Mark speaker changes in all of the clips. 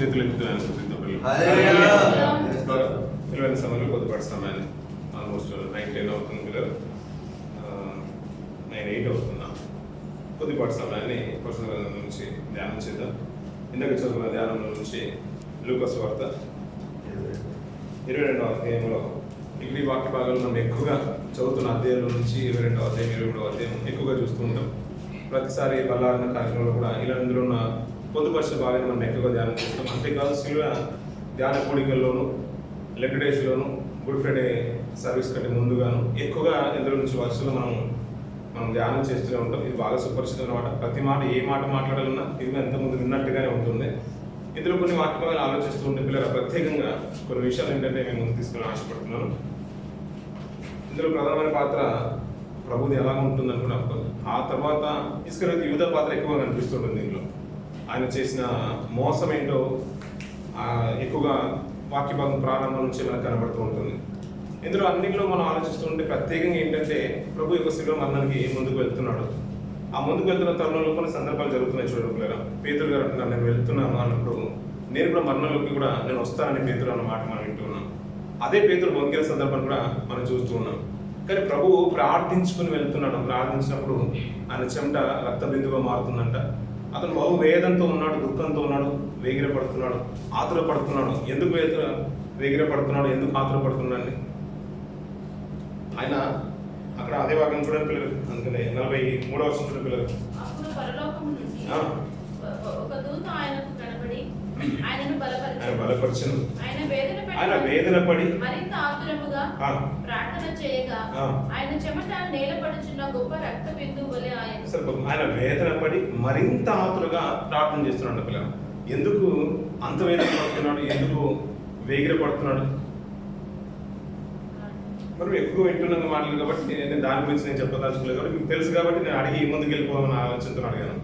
Speaker 1: చేతులు ఎత్తుతున్నాను. పిల్లల సమయంలో కొద్దిపాటి సమయాన్ని ఆల్మోస్ట్ నైన్ టెన్ అవుతుంది పిల్లలు నైన్ ఎయిట్ అవుతున్నా. కొద్దిపాటి సమయాన్ని పుస్తకం నుంచి ధ్యానం చేద్దాం. ఇందాక చదువుకున్న ధ్యానం నుంచి లూకస్ వార్త. ఇరవై రెండవ అధ్యాయంలో ఈ వాక్య భాగాలు మనం ఎక్కువగా చదువుతున్న అధ్యాయం నుంచి ఇరవై రెండవ అధ్యాయం ఇరవై మూడవ అధ్యాయం ఎక్కువగా చూస్తూ ఉంటాం. ప్రతిసారి బల్లారిన కార్యక్రమంలో కూడా ఇలా ఇందులో ఉన్న పొందుపరిచిన భాగాన్ని మనం ఎక్కువగా ధ్యానం చేస్తాం. అంతేకాదు శిలువ ధ్యాన కూడికల్లోనూ లెగ్ డేస్లోను గుడ్ ఫ్రైడే సర్వీస్ కంటే ముందుగాను ఎక్కువగా ఇందులో నుంచి వరుసలో మనం మనం ధ్యానం చేస్తూనే ఉంటాం. ఇది బాగా సుపరిచితం అనమాట ప్రతి మాట ఏ మాట మాట్లాడాలన్నా ఇది ఎంత ముందు విన్నట్టుగానే ఉంటుంది. ఇందులో కొన్ని వాక్యాలు ఆలోచిస్తూ ఉంటే పిల్లలు ప్రత్యేకంగా కొన్ని విషయాలు ఏంటంటే మేము ముందు తీసుకుని ఆశపడుతున్నాను. ఇందులో ప్రధానమైన పాత్ర ప్రభుది ఎలా ఉంటుంది అనుకున్నప్పుడు ఆ తర్వాత ఇస్కరేత్ యువత పాత్ర ఎక్కువగా కనిపిస్తుంటుంది దీంట్లో ఆయన చేసిన మోసం ఏంటో ఎక్కువగా వాక్య భాగం ప్రారంభం నుంచి మనకు కనబడుతూ ఉంటుంది. ఇందులో అన్నింటిలో మనం ఆలోచిస్తుంటే ప్రత్యేకంగా ఏంటంటే ప్రభు యొక్క శిలువ మరణానికి ముందుకు వెళ్తున్నాడు. ఆ ముందుకు వెళ్తున్న తరుణంలో కొన్ని సందర్భాలు జరుగుతున్నాయి చూడండి పేదలు గారు అంటున్నారు నేను వెళ్తున్నాను అన్నప్పుడు నేను కూడా మరణంలోకి కూడా నేను వస్తానని పేతురు అన్న మాట మనం వింటూ ఉన్నాం. అదే పేతులు వంకిన సందర్భం కూడా మనం చూస్తూ ఉన్నాం. కానీ ప్రభువు ప్రార్థించుకుని వెళ్తున్నాడు. ప్రార్థించినప్పుడు ఆయన చెమట రక్త బిందువుగా మారుతుందంట. అతను బహు వేదంతో ఉన్నాడు దుఃఖంతో ఉన్నాడు వేగిరపడుతున్నాడు ఆతురపడుతున్నాడు. ఎందుకు వేగిరపడుతున్నాడు ఎందుకు ఆతురపడుతున్నాడు ఆయన అక్కడ అదే భాగం చూడండి పిల్లలు. అందుకనే నలభై మూడవ వర్షం చూడండి పిల్లలు.
Speaker 2: ఆయనను
Speaker 1: ఆయన
Speaker 2: బలపరిచి
Speaker 1: బలపరిచను.
Speaker 2: ఆయన వేదన
Speaker 1: పడి
Speaker 2: మరింత ఆతురముగా ప్రార్థన చేయగా. ఆయన చెమట నేలపడుచున్న గొప్ప రక్త బిందువు వలె ఆయన
Speaker 1: వేదన పడి మరింత ఆతురుగా ప్రార్థన చేస్తున్నాడు పిల్లలు. ఎందుకు అంత వేదన పడుతున్నాడు? ఎందుకు వేగిర పడుతున్నాడు? మనం ఎక్కువ వింటున్న మాటలు కాబట్టి నేను దాని గురించి నేను చెప్పదలుచుకోలేదు కాబట్టి మీకు తెలుసు కాబట్టి నేను అడిగి ముందుకు వెళ్ళిపోవాలని ఆలోచనతో అడిగాను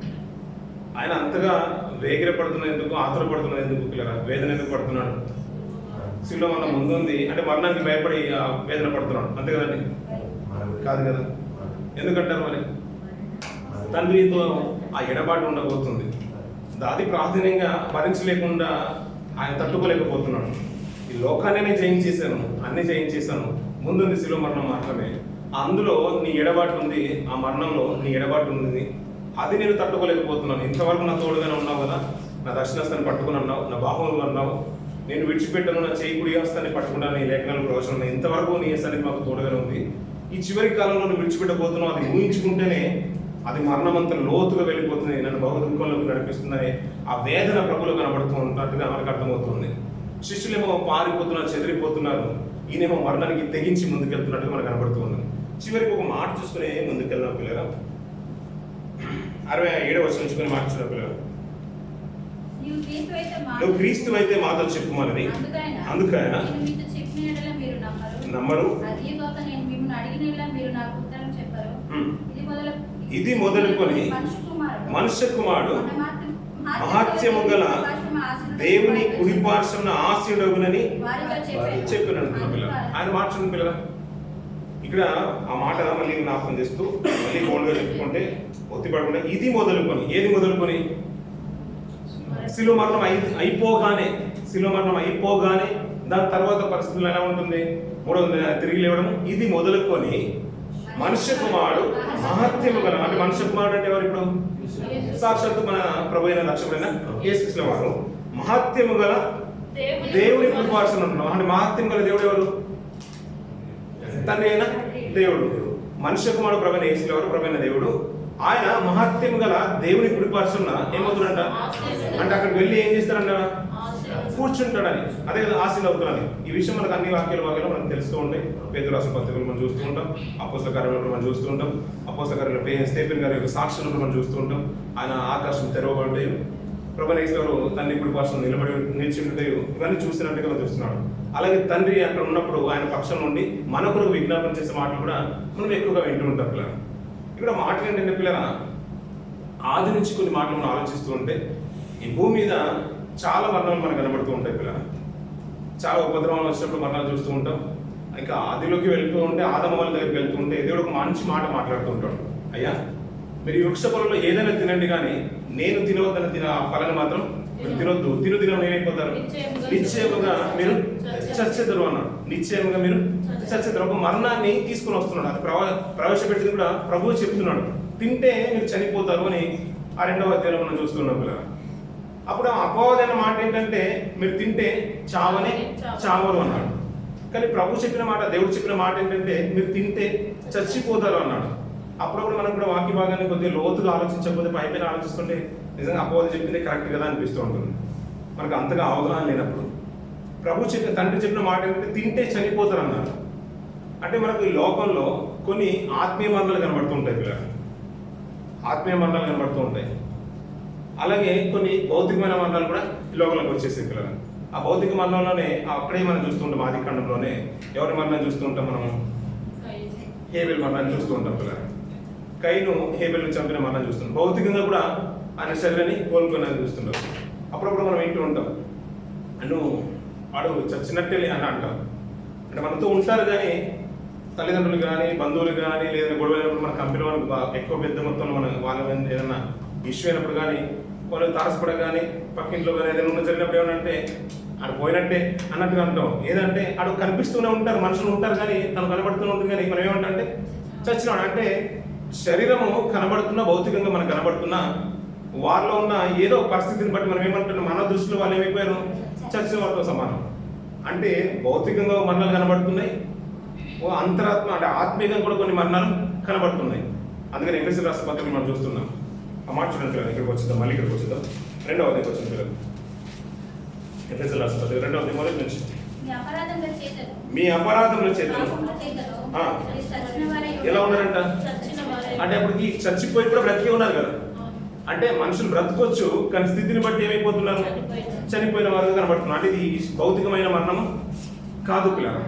Speaker 1: ఆయన అంతగా వేగిర పడుతున్నది ఎందుకు? ఆతురపడుతున్న ఎందుకు? పిల్లరా వేదన ఎందుకు పడుతున్నాడు? శిలో మన ముందుంది అంటే మరణానికి భయపడి వేదన పడుతున్నాడు. అంతే కదండి? కాదు కదా? ఎందుకంటారు మరి? తండ్రితో ఆ ఎడబాటు ఉండబోతుంది. దాది ప్రాధాన్యంగా భరించలేకుండా ఆయన తట్టుకోలేకపోతున్నాడు. ఈ లోకాన్ని జయించేశాను. అన్ని జయించేశాను. ముందుంది శిలో మరణం మాత్రమే. అందులో నీ ఎడబాటు ఉంది. ఆ మరణంలో నీ ఎడబాటు ఉంది. అది నేను తట్టుకోలేకపోతున్నాను. ఇంతవరకు నా తోడుగానే ఉన్నావు కదా? నా దక్షిణాస్తాన్ని పట్టుకుని అన్నావు నా బాహువులు అన్నావు నేను విడిచిపెట్టను నా చేయి కుడి హస్తాన్ని పట్టుకుంటాను నీ లేఖనాలు ప్రవచనం ఇంతవరకు నీ సన్నిధి మాకు తోడుగానే ఉంది. ఈ చివరి కాలంలో నువ్వు విడిచిపెట్టబోతున్నావు అది ఊహించుకుంటేనే అది మరణం అంత లోతుగా వెళ్ళిపోతుంది. నన్ను బహు దుఃఖంలోకి నడిపిస్తుందని ఆ వేదన ప్రభులు కనబడుతూ ఉన్నట్టుగా మనకు అర్థమవుతుంది. శిష్యులేమో పారిపోతున్నారు చెదిరిపోతున్నారు. ఈయనేమో మరణానికి తెగించి ముందుకెళ్తున్నట్టుగా మనకు కనబడుతుంది చివరికి ఒక మాట చూసుకుని ముందుకెళ్ళిన పిల్లగా అరవై ఏడవ వచ్చిన నుంచుకొని మాట చూడ పిల్లరా
Speaker 2: నీవు క్రీస్తువైతే మా-
Speaker 1: నువ్వు క్రీస్తు అయితే మాతో చెప్పుమని
Speaker 2: అందుకైనా నమ్మరు. ఇది మొదలు
Speaker 1: ఇది మొదలుకొని
Speaker 2: మనుష్య కుమారుడు.
Speaker 1: మహత్యము గల దేవుని కుడిపార్శ్వన ఆశయుడగునని
Speaker 2: వారితో చెప్పాను.
Speaker 1: పిల్లలు. ఆయన మార్చుకున్న పిల్లల. ఇక్కడ ఆ మాట మళ్ళీ జ్ఞాపకం చేస్తూ మళ్ళీ బోల్డ్గా చెప్పుకుంటే ఒత్తిపడకుండా ఇది మొదలుకొని ఏది మొదలుకొని? శిలో మరణం అయి అయిపోగానే శిలో మరణం అయిపోగానే దాని తర్వాత పరిస్థితులు ఎలా ఉంటుంది? మూడవది తిరిగి లేవడం ఇది మొదలుకొని మనుష్య కుమారుడు మహత్యము గల అంటే మనుష్య కుమారుడు అంటే ఎవరు ఇప్పుడు? సాక్షాత్తు మన ప్రభు అయిన రక్షకుడైన యేసుక్రీస్తు వారు మహత్యము గల
Speaker 2: దేవుని
Speaker 1: దేవుని అంటే మహత్యం గల దేవుడు ఎవరు? తండ్రి అయిన దేవుడు. మనుష్య కుమారుడు ప్రభైన యేసు ఎవరు ప్రభైన దేవుడు. ఆయన మహత్యం గల దేవుని కుడిపరుచున్న ఏమవుతుందంట? అంటే అక్కడికి వెళ్ళి ఏం చేస్తారంట? కూర్చుంటాడని. అదే కదా ఆశలు అవుతున్నాను ఈ విషయం మనకు అన్ని వాక్యాల వాక్యాలు మనకు తెలుస్తూ ఉంటాయి. పేద రాష్ట్ర పత్రికలు మనం చూస్తూ ఉంటాం. అపోసల మనం చూస్తూ ఉంటాం. అపోసల కార్యంలో పే స్టేఫెన్ గారి యొక్క సాక్షులు మనం చూస్తూ ఉంటాం. ఆయన ఆకాశం తెరవబడ్డాయి. ప్రభనేశ్వరు తన్ని ఇప్పుడు పార్శ్వం నిలబడి నిలిచి ఉంటాయో ఇవన్నీ చూసినట్టుగా మనం చూస్తున్నాడు. అలాగే తండ్రి అక్కడ ఉన్నప్పుడు ఆయన పక్షం నుండి మన కొరకు విజ్ఞాపన చేసే మాటలు కూడా మనం ఎక్కువగా వింటూ ఉంటాం పిల్లలు. ఇక్కడ మాటలు ఏంటంటే పిల్లల ఆది నుంచి కొన్ని మాటలు మనం ఆలోచిస్తూ ఉంటే ఈ భూమి మీద చాలా మరణాలు మనకు కనబడుతూ ఉంటాయి పిల్లల చాలా ఉపద్రవాలు వచ్చినప్పుడు మరణాలు చూస్తూ ఉంటాం. ఇంకా ఆదిలోకి వెళ్తూ ఉంటే ఆదమవాళ్ళ దగ్గరికి వెళ్తూ ఉంటే దేవుడు ఒక మంచి మాట మాట్లాడుతూ ఉంటాడు అయ్యా మీరు ఈ వృక్ష పొలంలో ఏదైనా తినండి కానీ నేను తినవద్దని తిన ఆ ఫలాన్ని మాత్రం మీరు తినొద్దు. తిను తిన ఏమైపోతారు
Speaker 2: నిశ్చయముగా
Speaker 1: మీరు
Speaker 2: చచ్చెదరు.
Speaker 1: అన్నాడు. నిశ్చయముగా మీరు చచ్చెదరు. ఒక మరణాన్ని తీసుకుని వస్తున్నాడు. అది ప్రవ ప్రవేశపెట్టింది కూడా ప్రభువు చెప్తున్నాడు. తింటే మీరు చనిపోతారు అని ఆ రెండవ అధ్యాయంలో మనం చూస్తున్నాం పిల్లలు అప్పుడు ఆ అపవాదైన మాట ఏంటంటే మీరు తింటే చావని చావరు. అన్నాడు. కానీ ప్రభు చెప్పిన మాట దేవుడు చెప్పిన మాట ఏంటంటే మీరు తింటే చచ్చిపోతారు అన్నాడు. అప్పుడప్పుడు మనం కూడా వాక్య భాగాన్ని కొద్దిగా లోతుగా ఆలోచించకపోతే పై పైన ఆలోచిస్తుంటే నిజంగా అపవాదం చెప్పింది కరెక్ట్ కదా అనిపిస్తూ ఉంటుంది. మనకు అంతగా అవగాహన లేనప్పుడు. ప్రభు చెప్పిన తండ్రి చెప్పిన మాట ఏంటంటే తింటే చనిపోతారు అన్నారు అంటే మనకు ఈ లోకంలో కొన్ని ఆత్మీయ మరణాలు కనబడుతూ ఉంటాయి పిల్లలు. ఆత్మీయ మరణాలు కనబడుతూ ఉంటాయి అలాగే కొన్ని భౌతికమైన మరణాలు కూడా ఈ లోకంలోకి వచ్చేసాయి పిల్లలు. ఆ భౌతిక మరణంలోనే అక్కడే మనం చూస్తుంటాం ఆది ఖండంలోనే. ఎవరి మరణం చూస్తూ ఉంటాం మనం హేబెల్ మరణాన్ని చూస్తూ ఉంటాం పిల్లలు. కైను హేబెల్ను చంపిన మరణం చూస్తున్నాం భౌతికంగా కూడా ఆయన శరీరాన్ని కోలుకొని చూస్తున్నారు అప్పుడప్పుడు మనం వింటూ ఉంటాం. అను వాడు చచ్చినట్టే అని అంటాం. అంటే మనతో ఉంటారు కానీ తల్లిదండ్రులు కానీ బంధువులు కానీ లేదా గొడవ అయినప్పుడు మన కంపెనీ వాళ్ళకి ఎక్కువ పెద్ద మొత్తంలో మన వాళ్ళ మీద ఏదైనా ఇష్యూ అయినప్పుడు కానీ వాళ్ళు తారసపడ కానీ పక్కింట్లో కానీ ఏదైనా ఉన్న జరిగినప్పుడు ఏమంటే అంటే ఆడు పోయినట్టే అన్నట్టుగా అంటాం. ఏదంటే ఆడు కనిపిస్తూనే ఉంటారు మనుషులు ఉంటారు కానీ తను కనబడుతూనే ఉంటుంది కానీ మనం ఏమంటే అంటే చచ్చినాడు అంటే శరీరము కనబడుతున్నా భౌతికంగా మనకు కనబడుతున్నా వాళ్ళలో ఉన్న ఏదో పరిస్థితిని బట్టి మనం ఏమంటున్నాం? మన దృష్టిలో వాళ్ళు ఏమైపోయారు? చచ్చిన వాళ్ళతో సమానం. అంటే భౌతికంగా మరణాలు కనబడుతున్నాయి. ఓ అంతరాత్మ అంటే ఆత్మీయంగా కూడా కొన్ని మరణాలు కనబడుతున్నాయి. అందుకని ఎఫ్ఎస్సి రాష్ట్ర పత్రికలు మనం చూస్తున్నాం. ఆ మాట చూడండి పిల్లలు ఇక్కడికి వచ్చిద్దాం మళ్ళీ ఇక్కడికి వచ్చిద్దాం. రెండవ అధ్యాయం వచ్చింది పిల్లలు. ఎఫ్ఎస్సి రాష్ట్ర పత్రిక రెండవ అధ్యాయం మొదటి నుంచి.
Speaker 2: మీ అపరాధముల చేతను
Speaker 1: ఎలా ఉన్నారంట? అంటే అప్పటికి చచ్చిపోయి కూడా బ్రతికే ఉన్నారు కదా. అంటే మనుషులు బ్రతకొచ్చు కానీ స్థితిని బట్టి ఏమైపోతున్నారు? చనిపోయిన వారుగా కనబడుతున్నారు. అంటే ఇది భౌతికమైన మరణం కాదు పిల్లల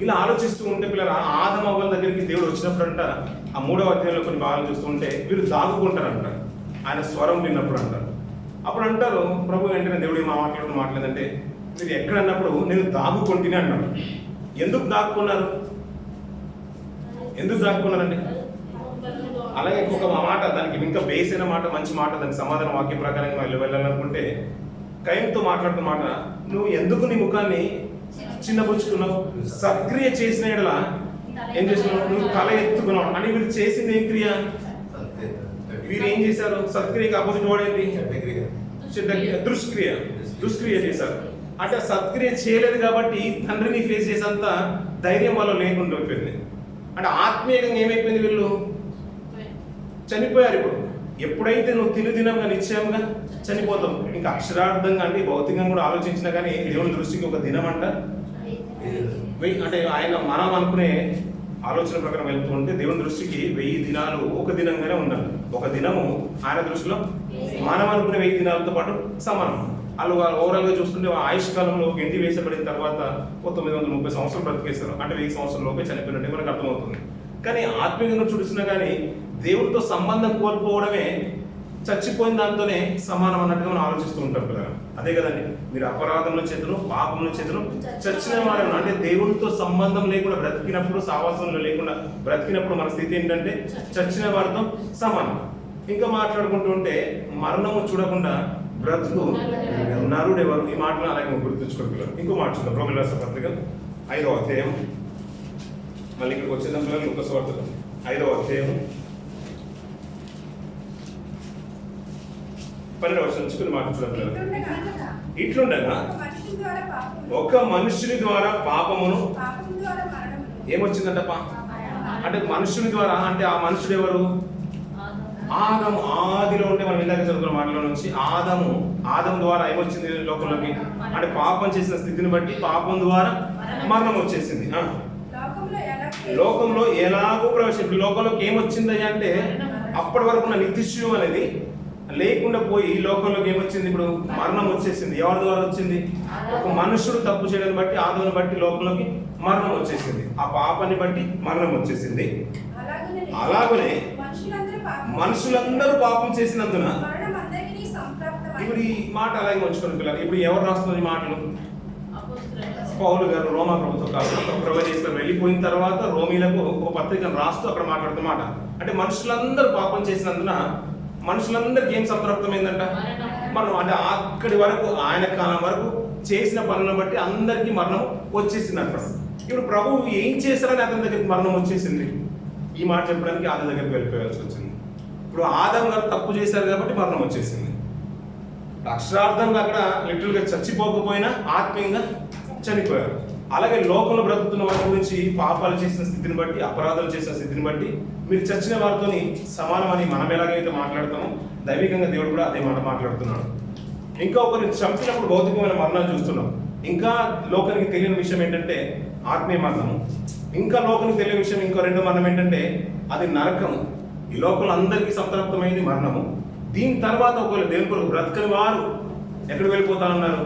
Speaker 1: ఇలా ఆలోచిస్తూ ఉంటే పిల్లల ఆదమ అవ్వల దగ్గరికి దేవుడు వచ్చినప్పుడంట ఆ మూడవ అధ్యాయంలో కొన్ని భాగాలు చూస్తూ ఉంటే వీరు దాగుకుంటారంట. ఆయన స్వరం విన్నప్పుడు అంటారు. అప్పుడు అంటారు ప్రభు వెంటనే దేవుడు మా మాట్లాడుతూ మాట్లాడంటే మీరు ఎక్కడ అన్నప్పుడు నేను దాగుకుంటేనే అన్నాడు ఎందుకు దాక్కున్నారు? ఎందుకు దాక్కున్నారండి? అలాగే ఇంకొక మాట దానికి ఇంకా బేస్ అయిన మాట మంచి మాట దానికి సమాధాన వాక్య ప్రకారంగా వెళ్ళి వెళ్ళాలనుకుంటే కైంతో మాట్లాడుతున్న మాట నువ్వు ఎందుకు నీ ముఖాన్ని చిన్నపుచ్చుకున్నావు సక్రియ చేసిన ఎడల ఏం చేస్తున్నావు? నువ్వు తల ఎత్తుకున్నావు. అని వీళ్ళు చేసింది ఏం క్రియ? వీరు ఏం చేశారు? సత్క్రియకి ఆపోజిట్ వాడేంటి చెడ్డ- దుష్క్రియ. దుష్క్రియ. చేశారు. అంటే సత్క్రియ చేయలేదు కాబట్టి తండ్రిని ఫేస్ చేసేంత ధైర్యం వాళ్ళు లేకుండా అయిపోయింది అంటే ఆత్మీయంగా ఏమైపోయింది వీళ్ళు? చనిపోయారు ఇప్పుడు. ఎప్పుడైతే నువ్వు తిరుదినంగా నిశ్చయంగా చనిపోతావు? ఇంకా అక్షరార్థంగా అంటే భౌతికంగా కూడా ఆలోచించినా కానీ దేవుని దృష్టికి ఒక దినం అంట వెయ్యి అంటే ఆయన మనం అనుకునే ఆలోచన ప్రకారం వెళ్తూ ఉంటే దేవుని దృష్టికి వెయ్యి దినాలు ఒక దినంగానే ఉండాలి. ఒక దినము ఆయన దృష్టిలో మనం అనుకునే వెయ్యి దినాలతో పాటు సమానం. వాళ్ళు వాళ్ళు ఓవరాల్గా చూస్తుంటే ఆయుష్ కాలంలో గెంటి వేసబడిన తర్వాత ఓ తొమ్మిది వందల ముప్పై సంవత్సరాలు బ్రతికేస్తారు అంటే వెయ్యి సంవత్సరాల లోపే చనిపోయినట్టే మనకు అర్థమవుతుంది. కానీ ఆత్మీయంగా చూసినా కానీ దేవుడితో సంబంధం కోల్పోవడమే చచ్చిపోయిన దాంతోనే సమానం అన్నట్టుగా మనం ఆలోచిస్తూ ఉంటాం పిల్లలు అదే కదండి మీరు అపరాధంలో చేతులు పాపంలో చేతులు చచ్చిన వారు అంటే దేవుడితో సంబంధం లేకుండా బ్రతికినప్పుడు సావాసంలో లేకుండా బ్రతికినప్పుడు మన స్థితి ఏంటంటే చచ్చిన వారితో సమానం. ఇంకా మాట్లాడుకుంటూ ఉంటే మరణము చూడకుండా బ్రతుకు నరుడు ఎవరు ఈ మాటలు అలాగే గుర్తుంచుకోండి ఇంకో మాట చూద్దాం రోమిల పత్రిక ఐదవ అధ్యాయం. మళ్ళీ ఇక్కడికి వచ్చేదాం పిల్లలు ఒక స్వార్థ ఐదవ అధ్యాయం పన్నెండవ వర్షం నుంచి కొన్ని మాటలు చూద్దాం పిల్లలు ఇట్లుండగా ఒక మనుషుని ద్వారా పాపమును ఏమొచ్చిందంట పా అంటే మనుషుని ద్వారా అంటే ఆ మనుషుడు ఎవరు? ఆదము. ఆదిలో ఉంటే మనం ఇందాక చదువుకున్న మాటలో నుంచి ఆదము. ఆదము ద్వారా ఏమొచ్చింది లోకంలోకి? అంటే పాపం చేసిన స్థితిని బట్టి పాపం ద్వారా మరణం వచ్చేసింది. లోకంలో ఎలాగో ప్రవేశించి లోకంలోకి ఏమొచ్చింది అంటే అప్పటి వరకు ఉన్న నిత్యశివం అనేది లేకుండా పోయి ఈ లోకంలోకి ఏమొచ్చింది? ఇప్పుడు మరణం వచ్చేసింది. ఎవరి ద్వారా వచ్చింది? ఒక మనుషుడు తప్పు చేయడం బట్టి ఆదోని బట్టి లోకంలోకి మరణం వచ్చేసింది. ఆ పాపాన్ని బట్టి మరణం వచ్చేసింది. అలాగనే మనుషులందరూ పాపం చేసినందున ఇప్పుడు ఈ మాట అలాగే వచ్చుకుని పిల్లలు. ఇప్పుడు ఎవరు రాస్తున్నారు ఈ మాటలు? పౌలు గారు రోమా ప్రభుత్వ కాలంలో ప్రవేశిస్తారు వెళ్ళిపోయిన తర్వాత రోమీలకు ఒక పత్రికను రాస్తూ అక్కడ మాట్లాడుతున్నమాట అంటే మనుషులందరూ పాపం చేసినందున మనుషులందరికీ ఏం సంతృప్తమైందంట మనం అంటే అక్కడి వరకు ఆయన కాలం వరకు చేసిన పనులను బట్టి అందరికీ మరణం వచ్చేసింది అంట ఇప్పుడు ప్రభువు ఏం చేశారని అతని దగ్గరికి మరణం వచ్చేసింది. ఈ మాట చెప్పడానికి ఆదం దగ్గరికి వెళ్ళిపోయాల్సి వచ్చింది. ఇప్పుడు ఆదం గారు తప్పు చేశారు కాబట్టి మరణం వచ్చేసింది. అక్షరార్థంగా అక్కడ లిటిల్గా చచ్చిపోకపోయినా ఆత్మీయంగా చనిపోయారు. అలాగే లోకంలో బ్రతుకుతున్న వారి గురించి పాపాలు చేసిన స్థితిని బట్టి అపరాధాలు చేసిన స్థితిని బట్టి మీరు చచ్చిన వారితోని సమానమని మనం ఎలాగైతే మాట్లాడతామో దైవికంగా దేవుడు కూడా అదే మాట మాట్లాడుతున్నాడు. ఇంకా ఒకరిని చంపినప్పుడు భౌతికమైన మరణాలు చూస్తున్నాం. ఇంకా లోకానికి తెలియని విషయం ఏంటంటే ఆత్మీయ మరణము. ఇంకా లోకానికి తెలియని విషయం ఇంకో రెండో మరణం ఏంటంటే అది నరకము. ఈ లోకంలో అందరికీ సంతృప్తమైంది మరణము. దీని తర్వాత ఒకవేళ దేవుని కొరకు బ్రతకని వారు ఎక్కడికి వెళ్ళిపోతానన్నారు?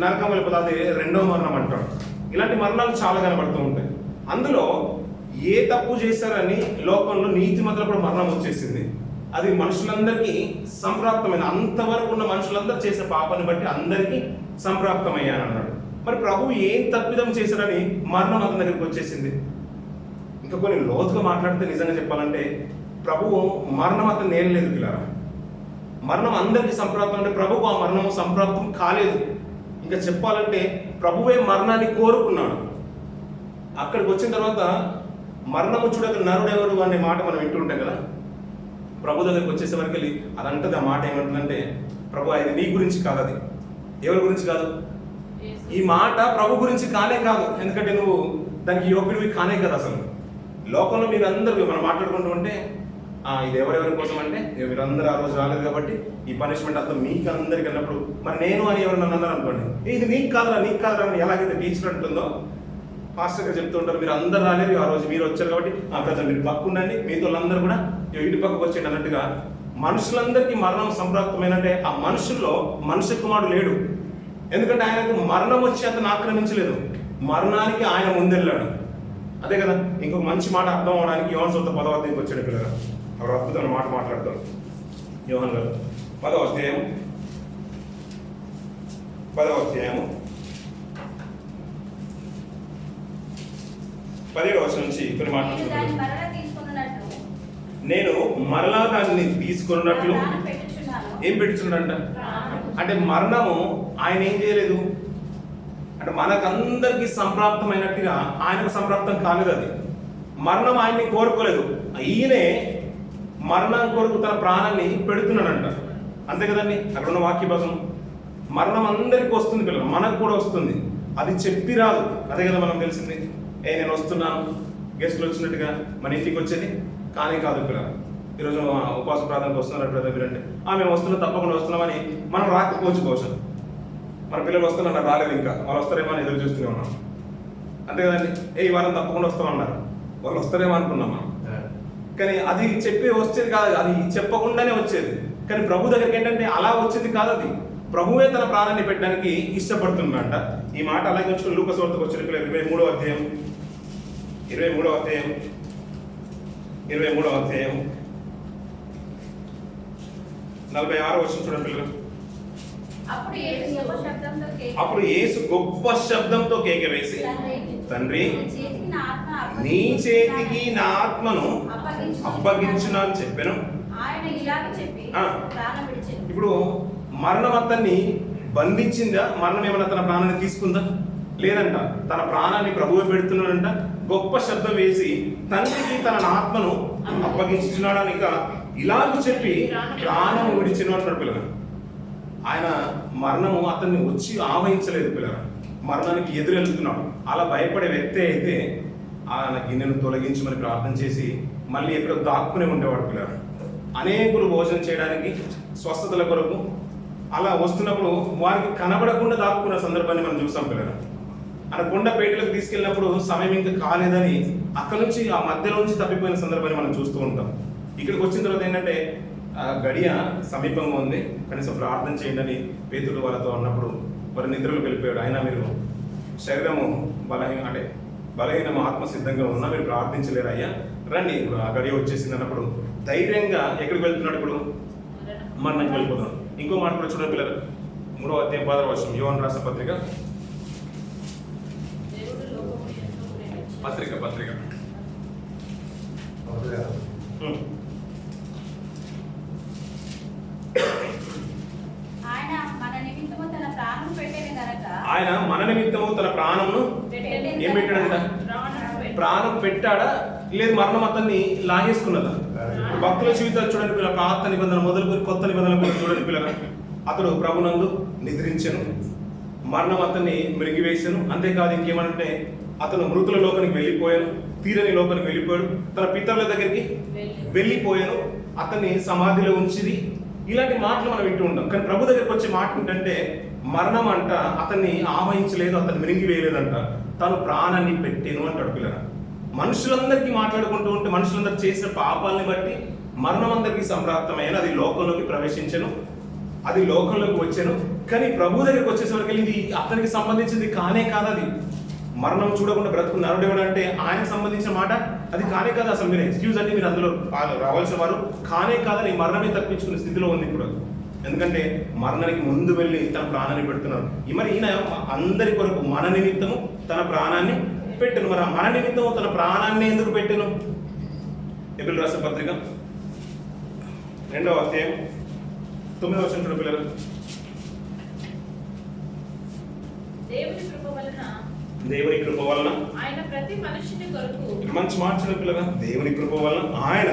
Speaker 1: నరకం వెళ్ళిపోతా అది రెండో మరణం అంటాడు ఇలాంటి మరణాలు చాలా కనబడుతూ ఉంటాయి. అందులో ఏ తప్పు చేశారని లోకంలో నీతి మధ్యలో కూడా మరణం వచ్చేసింది. అది మనుషులందరికీ సంప్రాప్తమైన అంతవరకు ఉన్న మనుషులందరూ చేసిన పాపాన్ని బట్టి అందరికీ సంప్రాప్తమయ్యాను అన్నాడు మరి ప్రభు ఏం తప్పిదం చేశారని మరణం అతని దగ్గరికి వచ్చేసింది. ఇంకా కొన్ని లోతుగా మాట్లాడితే నిజంగా చెప్పాలంటే ప్రభువు మరణం అతను నేర్లేదు పిల్లరా. మరణం అందరికీ సంప్రాప్తం అంటే ప్రభువు ఆ మరణము సంప్రాప్తం కాలేదు. ఇంకా చెప్పాలంటే ప్రభువే మరణాన్ని కోరుకున్నాడు. అక్కడికి వచ్చిన తర్వాత మరణము చూడక నరుడెవరు అనే మాట మనం వింటుంటాం కదా. ప్రభు దగ్గరికి వచ్చేసరికి వెళ్ళి అదంటది ఆ మాట ఏమంటుందంటే ప్రభు అది నీ గురించి కాదు అది. ఎవరి గురించి కాదు? ఈ మాట ప్రభు గురించి కానే కాదు. ఎందుకంటే నువ్వు దానికి యోగ్యుడివి కానే కదా అసలు. లోకంలో మీరు అందరూ మనం మాట్లాడుకుంటూ ఉంటే "ఆ, ఇది ఎవరెవరి కోసం అంటే? మీరందరూ ఆ రోజు రాలేదు కాబట్టి ఈ పనిష్మెంట్ అంతా మీకు అందరికి వెళ్ళినప్పుడు మరి నేను అని ఎవరు నన్ను అన్నారు అనుకోండి? ఇది నీకు కాదురా నీకు కాదురా అని ఎలాగైతే టీచర్ అంటుందో ఫాస్ట్గా చెప్తూ ఉంటారు మీరు అందరు రాలేరు ఆ రోజు మీరు వచ్చారు కాబట్టి ఆ ప్రజలు మీరు పక్క ఉండండి మీతో వాళ్ళందరూ కూడా ఇటు పక్కకు వచ్చేయండి అన్నట్టుగా మనుషులందరికీ మరణం సంప్రాప్తమైనంటే ఆ మనుషుల్లో మనుష్య కుమారుడు లేడు. ఎందుకంటే ఆయనకు మరణం వచ్చి అతను ఆక్రమించలేదు. మరణానికి ఆయన ముందెళ్ళాడు. అదే కదా ఇంకొక మంచి మాట అర్థం అవడానికి యోన్ సొంత పదవ అధ్యాయంకి వచ్చాడు ఇక్కడ. ఎవరు అద్భుతమైన మాట మాట్లాడతారు? యోహన్ గారు. పదవ అధ్యాయం పదవ అధ్యాయము. పదిహేడు వర్షం నుంచి కొన్ని
Speaker 2: దాన్ని
Speaker 1: మాట్లాడుతున్నాను నేను మరలా దాన్ని తీసుకున్నట్లు. ఏం పెట్టుచున్నాడంట. అంటే మరణము ఆయన ఏం చేయలేదు. అంటే మనకందరికి సంప్రాప్తమైనట్టుగా ఆయనకు సంప్రాప్తం కాలేదు అది. మరణం ఆయన్ని కోరుకోలేదు. ఈయనే మరణం కొరకు తన ప్రాణాన్ని పెడుతున్నాడంట. అంతే కదండి అక్కడ ఉన్న వాక్య భాగం మరణం అందరికీ వస్తుంది పిల్లలు మనకు కూడా వస్తుంది. అది చెప్పి రాదు. అదే కదా మనం తెలిసింది. ఏ నేను వస్తున్నాను. గెస్ట్లు వచ్చినట్టుగా మన ఇంటికి వచ్చేది కానీ కాదు పిల్లలు. ఈరోజు ఉపవాస ప్రార్థనకు వస్తున్నారు బ్రదర్ మీరు "ఆ, మేము వస్తున్నాం తప్పకుండా వస్తున్నామని మనం రాకపోవచ్చు బహుశా. మన పిల్లలు వస్తున్నారు రాలేదు ఇంకా. వాళ్ళు వస్తారేమో అని ఎదురు చూస్తూనే ఉన్నాం. అంతే కదండి. ఏ ఈ వారం తప్పకుండా వస్తామన్నారు. వాళ్ళు వస్తారేమో అనుకున్నాం మనం. కానీ అది చెప్పి వచ్చేది కాదు అది చెప్పకుండానే వచ్చేది. కానీ ప్రభు దగ్గరికి ఏంటంటే అలా వచ్చేది కాదు అది. ప్రభువే తన ప్రాణాన్ని పెట్టడానికి ఇష్టపడుతుందంట ఈ మాట అలాగే వచ్చుకుని లూకస్ వార్తకు వచ్చిన పిల్లలు ఇరవై మూడో అధ్యాయం. ఇరవై మూడో అధ్యాయం. ఇరవై మూడో అధ్యాయం. నలభై ఆరు వచ్చిన చూడండి పిల్లలు.
Speaker 2: అప్పుడు యేసు గొప్ప శబ్దంతో కేక
Speaker 1: వేసి తండ్రి
Speaker 2: నీ చేతికి నా
Speaker 1: ఆత్మను. అప్పగించున అని చెప్పాను. ఇప్పుడు మరణం అతన్ని బంధించిందా? మరణం ఏమైనా తన ప్రాణాన్ని తీసుకుందా? లేదంట. తన ప్రాణాన్ని ప్రభువు పెడుతున్నాడంట. గొప్ప శబ్దం వేసి తండ్రికి తన ఆత్మను అప్పగించున్నాడని ఇక ఇలాగ చెప్పి ప్రాణం విడిచిన పిల్లలు. ఆయన మరణము అతన్ని వచ్చి ఆవహించలేదు పిల్లలు. మరణానికి ఎదురెళ్తున్నాడు. అలా భయపడే వ్యక్తి అయితే ఆయన గిన్నెను తొలగించమని ప్రార్థన చేసి మళ్ళీ ఎక్కడో దాక్కునే ఉండేవాడు పిల్లలు. అనేకులు భోజనం చేయడానికి స్వస్థతల కొరకు అలా వస్తున్నప్పుడు వారికి కనబడకుండా దాక్కున్న సందర్భాన్ని మనం చూసాం పిల్లలు. ఆయన కొండ తీసుకెళ్ళినప్పుడు సమయం ఇంకా కాలేదని అక్కడ నుంచి ఆ మధ్యలో నుంచి తప్పిపోయిన సందర్భాన్ని మనం చూస్తూ ఉంటాం. ఇక్కడికి వచ్చిన తర్వాత ఏంటంటే గడియ సమీపంగా ఉంది. కనీసం ప్రార్థన చేయండి అని పేతుడు వాళ్ళతో అన్నప్పుడు వారి నిద్రలు వెళ్ళిపోయాడు. అయినా మీరు శరీరము బలహీన అంటే బలహీనం ఆత్మ సిద్ధంగా ఉన్నా మీరు ప్రార్థించలేరు అయ్యా రండి. అక్కడే వచ్చేసింది అన్నప్పుడు ధైర్యంగా ఎక్కడికి వెళ్తున్నాడు ఇప్పుడు? మరణంకి వెళ్ళిపోతాం ఇంకో మాట కూడా చూడండి పిల్లలు. మూడో అధ్యాయం పాదర వర్షం యువన్ రాష్ట్ర పత్రిక. పత్రిక పత్రిక. ఆయన మన నిమిత్తము తన ప్రాణమును ఏం పెట్టాడంట? ప్రాణం పెట్టాడా? లేదు మరణం అతన్ని లాగేసుకున్నదా? భక్తుల జీవితాలు చూడండి పిల్లలు పాత నిబంధన మొదలుకొని కొత్త నిబంధన కూడా చూడండి పిల్లలు. అతడు ప్రభునందు నిద్రించను మరణం అతన్ని మృగివేశాను అంతేకాదు ఇంకేమంటే అతను మృతుల లోకానికి వెళ్ళిపోయాను తీరని లోకానికి వెళ్ళిపోయాడు తన పితరుల దగ్గరికి వెళ్ళిపోయాను అతన్ని సమాధిలో ఉంచిది ఇలాంటి మాటలు మనం వింటూ ఉంటాం. కానీ ప్రభు దగ్గరికి వచ్చే మాట ఏంటంటే మరణం అంట అతన్ని ఆవహించలేదు అతన్ని మిరిగివేయలేదంట తను ప్రాణాన్ని పెట్టాను అంటాడు పిల్లల. మనుషులందరికీ మాట్లాడుకుంటూ ఉంటే మనుషులందరూ చేసిన పాపాలని బట్టి మరణం అందరికీ సంప్రాప్తమైన అది లోకంలోకి ప్రవేశించను. అది లోకంలోకి వచ్చాను. కానీ ప్రభు దగ్గరికి వచ్చేసరికి ఇది అతనికి సంబంధించింది కానే కాదు అది. మరణం చూడకుండా బ్రతుకు నరుడేవాడు అంటే ఆయనకు సంబంధించిన మాట. అది కానే కాదు అసలు మీరు ఎక్స్క్యూజ్ అంటే మీరు అందులో రావాల్సిన వారు కానే కాదని మరణమే తప్పించుకునే స్థితిలో ఉంది ఇప్పుడు. ఎందుకంటే మరణానికి ముందు వెళ్ళి తన ప్రాణాన్ని పెడుతున్నారు. ఈ మరి ఈయన అందరి కొరకు మన నిమిత్తము తన ప్రాణాన్ని పెట్టను మరి ఆ మన నిమిత్తము తన ప్రాణాన్ని ఎందుకు పెట్టను? ఎప్పుడు రాసిన పత్రిక. రెండవ అధ్యాయం. తొమ్మిదవ వచ్చిన చూడు పిల్లలు.
Speaker 2: దేవుని కృప వలన
Speaker 1: దేవుని కృప వలన.
Speaker 2: ఆయన ప్రతి మనుషుని కొరకు
Speaker 1: మంచి మాట చూడు పిల్లగా. దేవుని కృప వలన ఆయన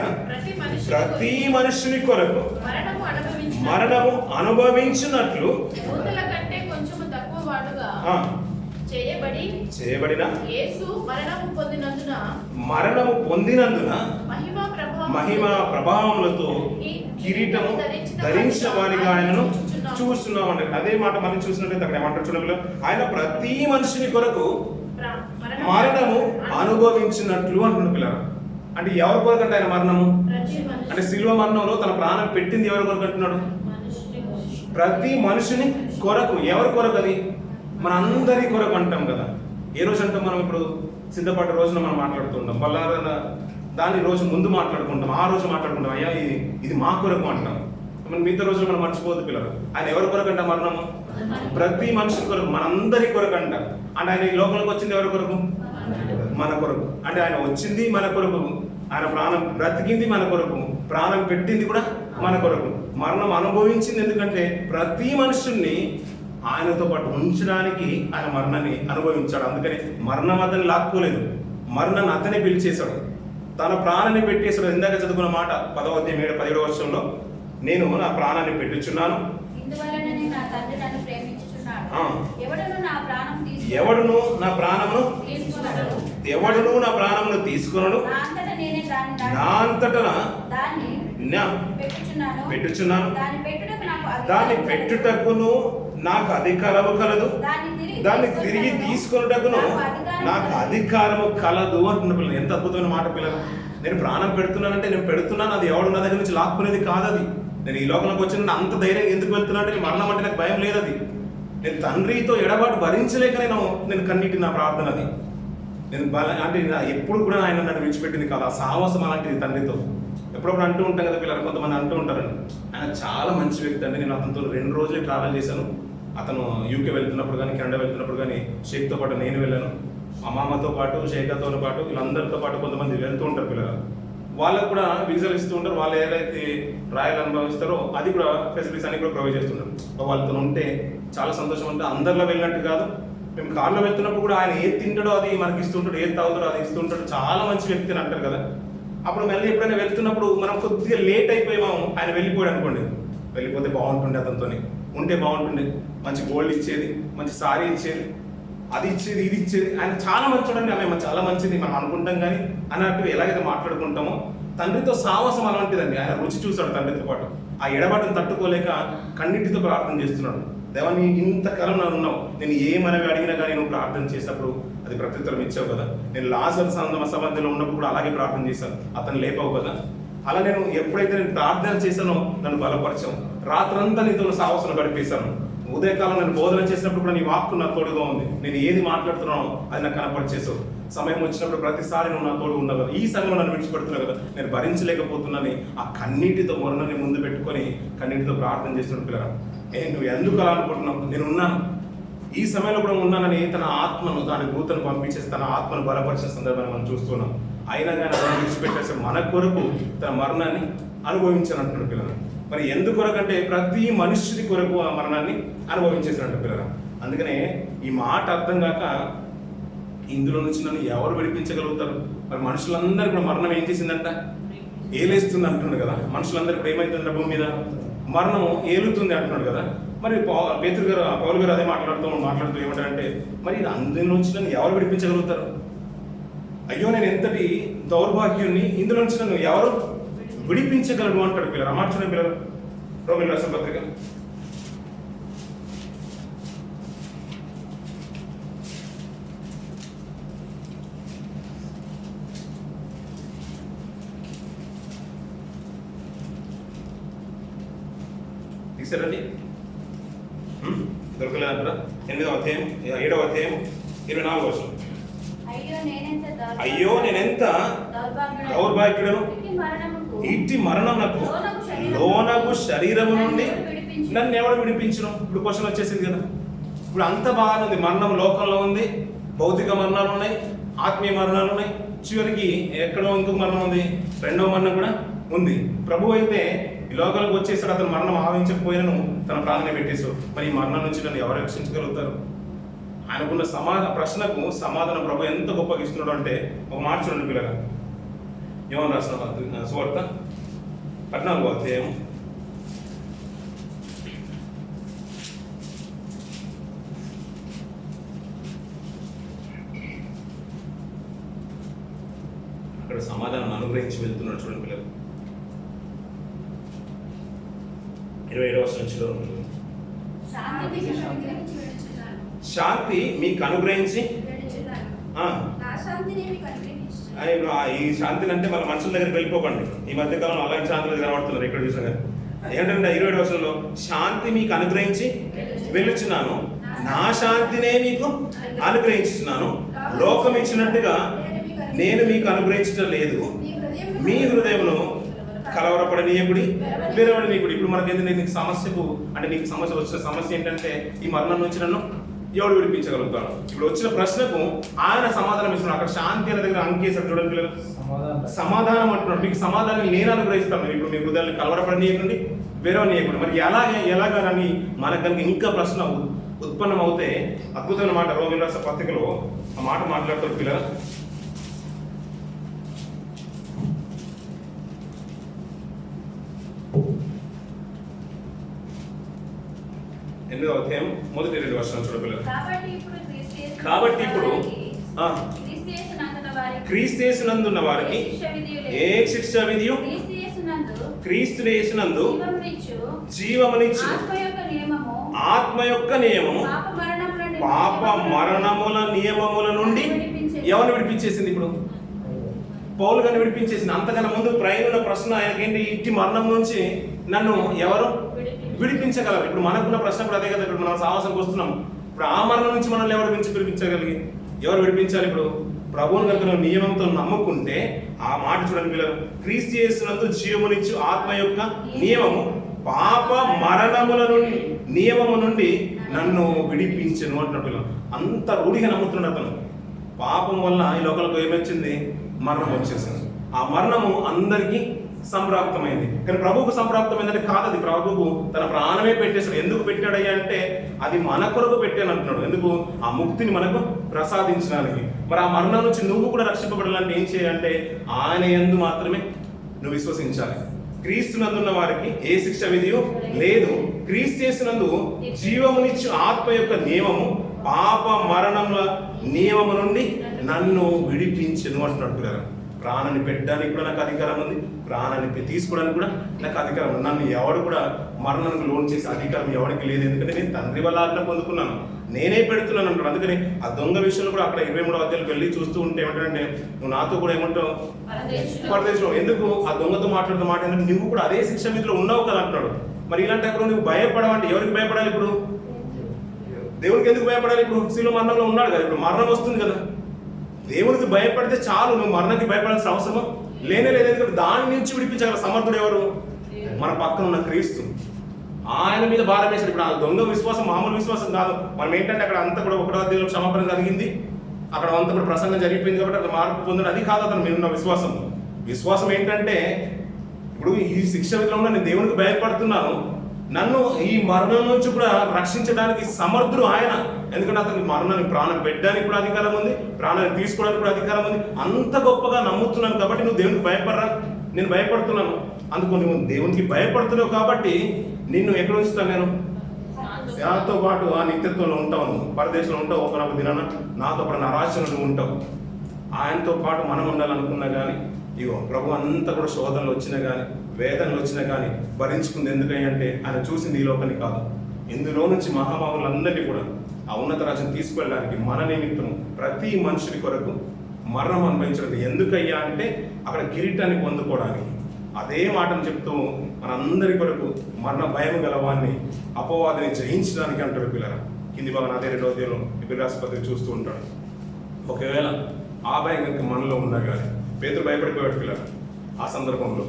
Speaker 2: ప్రతి మనుషుని కొరకు మరణము అనుభవించిన
Speaker 1: మరణము అనుభవించినట్లు
Speaker 2: దూతల కంటే కొంచెము తక్కువ వాడుగా
Speaker 1: ఆ,
Speaker 2: చేయబడి
Speaker 1: చేయబడిన
Speaker 2: యేసు మరణము పొందినందున
Speaker 1: మరణము పొందినందున
Speaker 2: మహిమ ప్రభావం
Speaker 1: మహిమ ప్రభావములతో కిరీటము ధరించిన వారిగా ఆయనను చూస్తున్నామండి. అదే మాట మనం చూసినట్లయితే అక్కడ ఏమంటారు చూడండి ఆయన ప్రతి మనిషిని కొరకు మరణము అనుభవించినట్లు అంటున్న పిల్లలు. అంటే ఎవరి కొరకు అంటే ఆయన మరణము? అంటే శిల్వ మరణంలో తన ప్రాణం పెట్టింది ఎవరి కొరకు అంటున్నాడు. ప్రతి మనుషుని కొరకు ఎవరి కొరకు అది మన అందరి కొరకు అంటాం కదా. ఏ రోజు అంటాం మనం ఇప్పుడు సిద్ధపడ్డ రోజున మనం మాట్లాడుతుంటాం. బల్లారన దాని రోజు ముందు మాట్లాడుకుంటాం. ఆ రోజు మాట్లాడుకుంటాం. అయ్యా ఇది ఇది మా కొరకు అంటాం. మన మిగతా రోజులు మనం మర్చిపోదు పిల్లలు. ఆయన ఎవరి కొరకు అంట మరణము ప్రతి మనిషి కొరకు మనందరి కొరకు అంట. అంటే ఆయన ఈ లోకంలోకి వచ్చింది ఎవరి కొరకు? మన కొరకు. అంటే ఆయన వచ్చింది మన కొరకు. ఆయన ప్రాణం బ్రతికింది మన కొరకు. ప్రాణం పెట్టింది కూడా మన కొరకు. మరణం అనుభవించింది ఎందుకంటే ప్రతి మనుషుల్ని ఆయనతో పాటు ఉంచడానికి ఆయన మరణాన్ని అనుభవించాడు. అందుకని మరణం అతన్ని లాక్కోలేదు. మరణాన్ని అతనే పిలిచేశాడు. తన ప్రాణాన్ని పెట్టేశాడు. ఇందాక చదువుకున్న మాట పదవ ఏడు పదిహేడు వర్షంలో నేను నా ప్రాణాన్ని పెట్టుచున్నాను.
Speaker 3: ఎవడను నా
Speaker 1: ప్రాణమును ఎవడును నా ప్రాణమును తీసుకున్నాడు
Speaker 3: నా అంతటా పెట్టుచున్నాను. దాన్ని.
Speaker 1: పెట్టుటకును నాకు అధికారము కలదు.
Speaker 3: దాన్ని తిరిగి
Speaker 1: తీసుకొనుటకును
Speaker 3: నాకు.
Speaker 1: అధికారము కలదు. అంటున్న పిల్లలు. ఎంత అద్భుతమైన మాట పిల్లలు. నేను ప్రాణం పెడుతున్నానంటే నేను పెడుతున్నాను. అది ఎవడు నా దగ్గర నుంచి లాక్కునేది కాదు అది నేను ఈ లోకంలోకి వచ్చిన అంత ధైర్యం ఎందుకు వెళ్తున్నా అంటే మరణం అంటే నాకు భయం లేదు అది నేను తండ్రితో ఎడబాటు భరించలేక నేను నేను కన్నీటి నా ప్రార్థన అది. నేను బల అంటే ఎప్పుడు కూడా ఆయన నన్ను విడిచిపెట్టింది కాదు. ఆ సాహసం అలాంటిది తండ్రితో. ఎప్పుడప్పుడు అంటూ ఉంటాం కదా పిల్లలు కొంతమంది అంటూ ఉంటారండి. ఆయన చాలా మంచి వ్యక్తి అండి. నేను అతనితో రెండు రోజులు ట్రావెల్ చేశాను. అతను యూకే వెళ్తున్నప్పుడు కానీ కెనడా వెళ్తున్నప్పుడు కానీ షేక్తో పాటు నేను వెళ్ళాను. మా మామతో పాటు షేఖతో పాటు వీళ్ళందరితో పాటు కొంతమంది వెళ్తూ ఉంటారు పిల్లలు. వాళ్ళకు కూడా వీసాలు ఇస్తూ ఉంటారు. వాళ్ళు ఏదైతే రాయలు అనుభవిస్తారో అది కూడా ఫెసిలిటీస్ అన్ని కూడా ప్రొవైడ్ చేస్తుంటారు. వాళ్ళతో ఉంటే చాలా సంతోషం అంటే అందరిలో వెళ్ళినట్టు కాదు. మేము కార్లో వెళ్తున్నప్పుడు కూడా ఆయన ఏది తింటాడో అది మనకి ఇస్తుంటాడు ఏది తాగుతాడో అది ఇస్తుంటాడు చాలా మంచి వ్యక్తి అని అంటారు కదా. అప్పుడు మళ్ళీ ఎప్పుడైనా వెళ్తున్నప్పుడు మనం కొద్దిగా లేట్ అయిపోయాము ఆయన వెళ్ళిపోయాడు అనుకోండి. వెళ్ళిపోతే బాగుంటుండే అతనితోని. ఉంటే బాగుంటుండే. మంచి గోల్డ్ ఇచ్చేది మంచి సారీ ఇచ్చేది అది ఇచ్చేది ఇది ఇచ్చేది. ఆయన చాలా మంచి చూడండి ఆమె చాలా మంచిది. మనం అనుకుంటాం కానీ అన్నట్టు ఎలాగైతే మాట్లాడుకుంటామో తండ్రితో సాహసం అలాంటిదండి. ఆయన రుచి చూశాడు తండ్రితో పాటు. ఆ ఎడబాటును తట్టుకోలేక కన్నిటితో ప్రార్థన చేస్తున్నాడు. దేవా నీ ఇంతకాలం నన్ను ఉన్నావు. నేను ఏమనవి అడిగినా కానీ నువ్వు ప్రార్థన చేసినప్పుడు అది ప్రత్యుత్తరం ఇచ్చావు కదా? నేను లాజర్ సందమ సమాధిలో ఉన్నప్పుడు కూడా అలాగే ప్రార్థన చేశాను. అతను లేపావు కదా? అలా నేను ఎప్పుడైతే నేను ప్రార్థన చేశానో నన్ను బలపరిచావు. రాత్రంతా నీతో సాహసం గడిపేశాను. ఉదయకాలం నేను బోధన చేసినప్పుడు కూడా నీ వాక్కు నా తోడుగా ఉంది. నేను ఏది మాట్లాడుతున్నానో అది నాకు కనపరిచేసావు సమయం వచ్చినప్పుడు ప్రతిసారి నువ్వు నా తోడు ఉన్నావు కదా? ఈ సమయం నన్ను విడిచిపెడుతున్నావు కదా? నేను భరించలేకపోతున్నానని ఆ కన్నీటితో మొరణని ముందు పెట్టుకొని కన్నీటితో ప్రార్థన చేస్తున్న పిల్లరా. ఏ నువ్వు ఎందుకు అలా అనుకుంటున్నావు? నేను ఉన్నాను ఈ సమయంలో కూడా ఉన్నానని తన ఆత్మను దాని దూతను పంపించేసి తన ఆత్మను బలపరిచిన సందర్భాన్ని మనం చూస్తున్నాం. అయినా కానీ అతను విడిచిపెట్టేసి మన కొరకు తన మరణాన్ని అనుభవించానంటున్నాడు పిల్లలు. మరి ఎందుకొరకు అంటే ప్రతి మనుష్యుడి కొరకు ఆ మరణాన్ని అనుభవించేసినట్టు పిల్లలు. అందుకనే ఈ మాట అర్థం కాక ఇందులో నుంచి నన్ను ఎవరు విడిపించగలుగుతారు? మరి మనుషులందరూ కూడా మరణం ఏం చేసిందంట? ఏలేస్తుంది అంటున్నాడు కదా. మనుషులందరూ ఇప్పుడు ఏమైతుందంట భూమి మీద? మరణం ఏలుతుంది అంటున్నాడు కదా. మరి పౌ- పేతురు గారు పౌలు గారు అదే మాట్లాడుతూ మాట్లాడుతూ ఏమంటారంటే మరి ఇది అందులో నుంచి నన్ను ఎవరు విడిపించగలుగుతారు? అయ్యో నేను ఎంతటి దౌర్భాగ్యుని ఇందులో నుంచి నన్ను ఎవరు విడిపించగలరు అంటాడు పిల్లలు అమార్చున పిల్లలు రోమిల్ రాసిన పత్రిక. తీసారండి హ్మ్? దొరకలేదంటారా ఎనిమిదవ అధ్యాయం ఏడవ అధ్యాయం ఇరవై నాలుగు వర్షం
Speaker 3: అయ్యో నేనెంత దౌర్భాగ్యుడను. ఇట్టి
Speaker 1: ఇట్టి మరణమునకు
Speaker 3: లోనగు శరీరము-
Speaker 1: నుండి
Speaker 3: నన్ను ఎవడు విడిపించును?
Speaker 1: విడిపించను ఇప్పుడు క్వశ్చన్ వచ్చేసింది కదా. ఇప్పుడు అంత బాగానే ఉంది. మరణం లోకంలో ఉంది భౌతిక మరణాలు ఉన్నాయి ఆత్మీయ మరణాలు ఉన్నాయి. చివరికి ఎక్కడో ఇంకొక మరణం ఉంది. రెండవ మరణం కూడా ఉంది. ప్రభు అయితే ఈ లోకాలకు వచ్చేసాడు అతను మరణం ఆవించకపోయినను తన ప్రాణాన్ని పెట్టేశాడు. మరి ఈ మరణం నుంచి నన్ను ఎవరు రక్షించగలుగుతారు? ఆయనకున్న సమాధ ప్రశ్నకు సమాధానం ప్రభు ఎంత గొప్పగా ఇస్తున్నాడు అంటే ఒక మాట చూడండి పిల్లగా ఏమని రాసిన సువార్త పద్నాలుగు అధ్యాయం. అక్కడ సమాధానం అనుగ్రహించి వెళ్తున్నాడు చూడండి పిల్లలు. ఇరవై ఏడవ సంచిలో
Speaker 3: శాంతి
Speaker 1: మీకు అనుగ్రహించి ఈ శాంతిని అంటే మన మనుషుల దగ్గరికి వెళ్ళిపోకండి. ఈ మధ్య కాలంలో అలాంటి శాంతులు కనబడుతున్నారు ఇక్కడ చూసాం కదా. ఏంటంటే ఇరవై ఏడు వర్షంలో శాంతి మీకు అనుగ్రహించి వెళ్ళుచున్నాను నా శాంతినే మీకు అనుగ్రహించుచున్నాను లోకం ఇచ్చినట్టుగా నేను మీకు అనుగ్రహించడం లేదు.
Speaker 2: మీ హృదయమును
Speaker 1: కలవరపడనీయకుడి విరవడనీయకుడి ఇప్పుడు మనకి ఏంటంటే నీకు సమస్యకు అంటే నీకు సమస్య వచ్చిన సమస్య ఏంటంటే ఈ మరణం నుంచి నన్ను ఎవడు విడిపించగలుగుతాడు? ఇప్పుడు వచ్చిన ప్రశ్నకు ఆయన సమాధానం ఇస్తున్నాడు. అక్కడ శాంతి అనే దగ్గర అంకేసాడు చూడండి పిల్లలు. సమాధానం. అంటున్నాడు. మీకు సమాధానం నేను అనుగ్రహిస్తాను. ఇప్పుడు మీ హృదయాన్ని కలవరపడనీయకండి విరవనీయకండి మరి ఎలాగ ఎలాగనని మనకు కనుక ఇంకా ప్రశ్న ఉత్పన్నం అవుతే అద్భుతమైన మాట రోమిల రాష్ట్ర పత్రికలో ఆ మాట మాట్లాడుతారు పిల్లలు. ఎనిమిదవ అధ్యాయం మొదటి రెండు వర్షాలు చూడ పిల్లలు.
Speaker 3: కాబట్టి ఇప్పుడు క్రీస్తు యేసు
Speaker 1: కాబట్టి ఇప్పుడు, ఆ.
Speaker 3: క్రీస్తు యేసునందున వారికి ఏ శిక్ష విధియు క్రీస్తు యేసునందు జీవమునిచ్చు ఆత్మ యొక్క నియమము పాప మరణముల
Speaker 1: నియమముల నుండి ఎవరిని విడిపించేసింది ఇప్పుడు? పౌలు గారిని విడిపించేసింది. అంతకన్నా ముందు ప్రయాణ ప్రశ్న ఆయనకేంటి? ఇట్టి మరణం నుంచి నన్ను ఎవరు విడిపించగలరు. ఇప్పుడు మనకున్న ప్రశ్న కూడా అదే కదా ఇప్పుడు మనం సాహసంకి వస్తున్నాం ఇప్పుడు ఆ మరణం నుంచి మనల్ని ఎవరు విడిచి విడిపించగలిగి ఎవరు విడిపించాలి ఇప్పుడు? ప్రభువుని కనుక నియమంతో నమ్ముకుంటే ఆ మాట చూడండి పిల్లలు. క్రీస్తు చేస్తున్నందు జీవమునిచ్చు ఆత్మ యొక్క నియమము. పాప మరణముల నుండి నియమము నుండి నన్ను విడిపించను అంటున్నాడు పిల్లలు. అంత రూఢిగా నమ్ముతున్నాడు అతను. పాపం వల్ల ఈ లోకలకు ఏమొచ్చింది? మరణం వచ్చేసింది. ఆ మరణము అందరికీ సంప్రాప్తమైంది. కానీ ప్రభువుకు సంప్రాప్తమైందంటే కాదు అది. ప్రభువుకు తన ప్రాణమే పెట్టేశాడు. ఎందుకు పెట్టాడయ్యా అంటే అది మన కొరకు పెట్టాను అంటున్నాడు. ఎందుకు? ఆ ముక్తిని మనకు ప్రసాదించడానికి. మరి ఆ మరణం నుంచి నువ్వు కూడా రక్షింపబడాలంటే ఏం చేయాలంటే ఆయన ఎందు మాత్రమే నువ్వు విశ్వసించాలి. క్రీస్తునందున్న వారికి ఏ శిక్ష విధియు లేదు. క్రీస్తు చేసినందు జీవమునిచ్చు ఆత్మ యొక్క నియమము పాప మరణముల నియమము నుండి నన్ను విడిపించను అంటున్నాడు ప్రాణాన్ని పెట్టడానికి కూడా నాకు అధికారం ఉంది. ప్రాణాన్ని తీసుకోవడానికి కూడా నాకు అధికారం ఉంది. నన్ను ఎవడు కూడా మరణానికి లోన్ చేసే అధికారం ఎవరికి లేదు. ఎందుకంటే నేను తండ్రి వల్ల ఆజ్ఞ పొందుకున్నాను. నేనే పెడుతున్నాను అంటాడు. అందుకని ఆ దొంగ విషయంలో కూడా అక్కడ ఇరవై మూడో అధ్యాయులకు వెళ్ళి చూస్తూ ఉంటే ఏమంటాడంటే నువ్వు నాతో కూడా ఏమంటావు?
Speaker 2: పరదేశులు.
Speaker 1: పరదేశంలో ఎందుకు? ఆ దొంగతో మాట్లాడుతూ మాట నువ్వు కూడా అదే శిక్ష విధిలో ఉన్నావు కదా అంటున్నాడు మరి ఇలాంటి అక్కడ నువ్వు భయపడవంటే ఎవరికి భయపడాలి ఇప్పుడు? దేవునికి ఎందుకు భయపడాలి ఇప్పుడు? శిలో మరణంలో ఉన్నాడు కదా. ఇప్పుడు మరణం వస్తుంది కదా. దేవునికి భయపడితే చాలు నువ్వు మరణానికి భయపడాల్సిన అవసరం లేనే లేదు ఎందుకంటే దాని నుంచి విడిపించగల సమర్థుడు ఎవరు? మన పక్కన ఉన్న క్రీస్తు. ఆయన మీద భారం వేసాడు ఇప్పుడు ఆ దొంగ విశ్వాసం మామూలు విశ్వాసం కాదు. మనం ఏంటంటే అక్కడ అంతా కూడా ఒకటో దేవుడు క్షమాపణ జరిగింది. అక్కడ అంతా కూడా ప్రసంగం జరిగిపోయింది కాబట్టి అక్కడ మార్పు పొందడం అది కాదు అతను మీద ఉన్న విశ్వాసం. విశ్వాసం ఏంటంటే ఇప్పుడు ఈ శిక్ష విధిలో నేను దేవునికి భయపడుతున్నాను. నన్ను ఈ మరణం నుంచి కూడా రక్షించడానికి సమర్థుడు ఆయన. ఎందుకంటే అతనికి మరణానికి ప్రాణం పెట్టడానికి కూడా అధికారం ఉంది ప్రాణాన్ని తీసుకోవడానికి కూడా అధికారం ఉంది. అంత గొప్పగా నమ్ముతున్నాను కాబట్టి నువ్వు దేవునికి భయపడరా? నేను భయపడుతున్నాను. అందుకు నువ్వు దేవునికి భయపడుతున్నావు కాబట్టి నిన్ను ఎక్కడ ఉంచుతాను నేను? నాతో పాటు ఆ నిత్యత్వంలో ఉంటావు నువ్వు. పరదేశంలో ఉంటావు ఒకనొక దినాన నాతో పాటు నా రాష్ట్రంలో నువ్వు ఉంటావు. ఆయనతో పాటు మనం ఉండాలనుకున్నా కానీ ఇగో ప్రభు అంతా కూడా శోధనలు వచ్చినా కానీ వేదనలు వచ్చినా కానీ భరించుకుంది ఎందుకంటే అంటే ఆయన చూసింది ఈ లోపలి కాదు. ఇందులో నుంచి మహామావులందరినీ కూడా ఆ ఉన్నత రాజ్యం తీసుకెళ్ళడానికి మన నిమిత్తం ప్రతి మనుషుడి కొరకు మరణం అనుభవించడం ఎందుకయ్యా అంటే అక్కడ కిరీటాన్ని పొందుకోవడానికి. అదే మాటను చెప్తూ మనందరి కొరకు మరణ భయం గలవాన్ని అపవాదిని జయించడానికి అంటాడు పిల్లల కింది భాగం అదే రెండో దేవం విరాసపత్రి చూస్తూ ఉంటాడు. ఒకవేళ ఆ భయం కనుక మనలో ఉన్నా కానీ పేదలు భయపడిపోయాడు పిల్లలు ఆ సందర్భంలో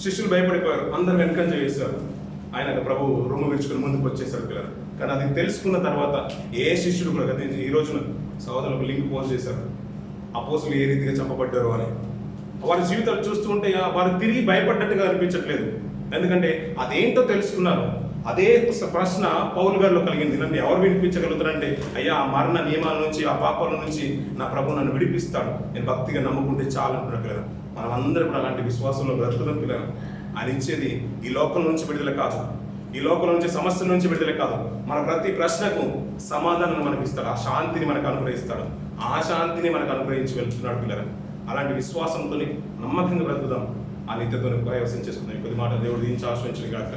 Speaker 1: శిష్యులు భయపడిపోయారు. అందరు వెనకంజ చేశారు ఆయన ప్రభు రొమ్ము విరుచుకుని ముందుకు వచ్చేసారు పిల్లలు. కానీ అది తెలుసుకున్న తర్వాత ఏ శిష్యుడు కూడా కదా ఈ రోజున సహోదరులకు లింక్ పోస్ట్ చేశారు. అపోసులు ఏ రీతిగా చంపబడ్డారు అని. వారి జీవితాలు చూస్తూ ఉంటే వారు తిరిగి భయపడ్డట్టుగా అనిపించట్లేదు. ఎందుకంటే అదేంటో తెలుసుకున్నారు. అదే ప్రశ్న పౌలు గారిలో కలిగింది. నన్ను ఎవరు విడిపించగలుగుతారంటే అయ్యా ఆ మరణ నియమాల నుంచి ఆ పాపాల నుంచి నా ప్రభు నన్ను విడిపిస్తాడు. నేను భక్తిగా నమ్ముకుంటే చాలు అంటున్నారు పిల్లలు. మనం కూడా అలాంటి విశ్వాసంలో బ్రతుకుతాం పిల్లలు. ఆయన ఇచ్చేది ఈ లోకం నుంచి విడుదల కాదు. ఈ లోకం నుంచి సమస్యల నుంచి విడుదల కాదు. మన ప్రతి ప్రశ్నకు సమాధానం మనకు ఇస్తాడు. ఆ శాంతిని మనకు అనుగ్రహిస్తాడు. ఆ శాంతిని మనకు అనుగ్రహించి వెళ్తున్నాడు పిల్లలు. అలాంటి విశ్వాసంతో నమ్మకంగా బ్రతుకుదాం. ఆ నిత్యతో ప్రయోసం చేసుకుందాం. కొద్ది మాట దేవుడు దీనికి ఆశ్రయించిన కాక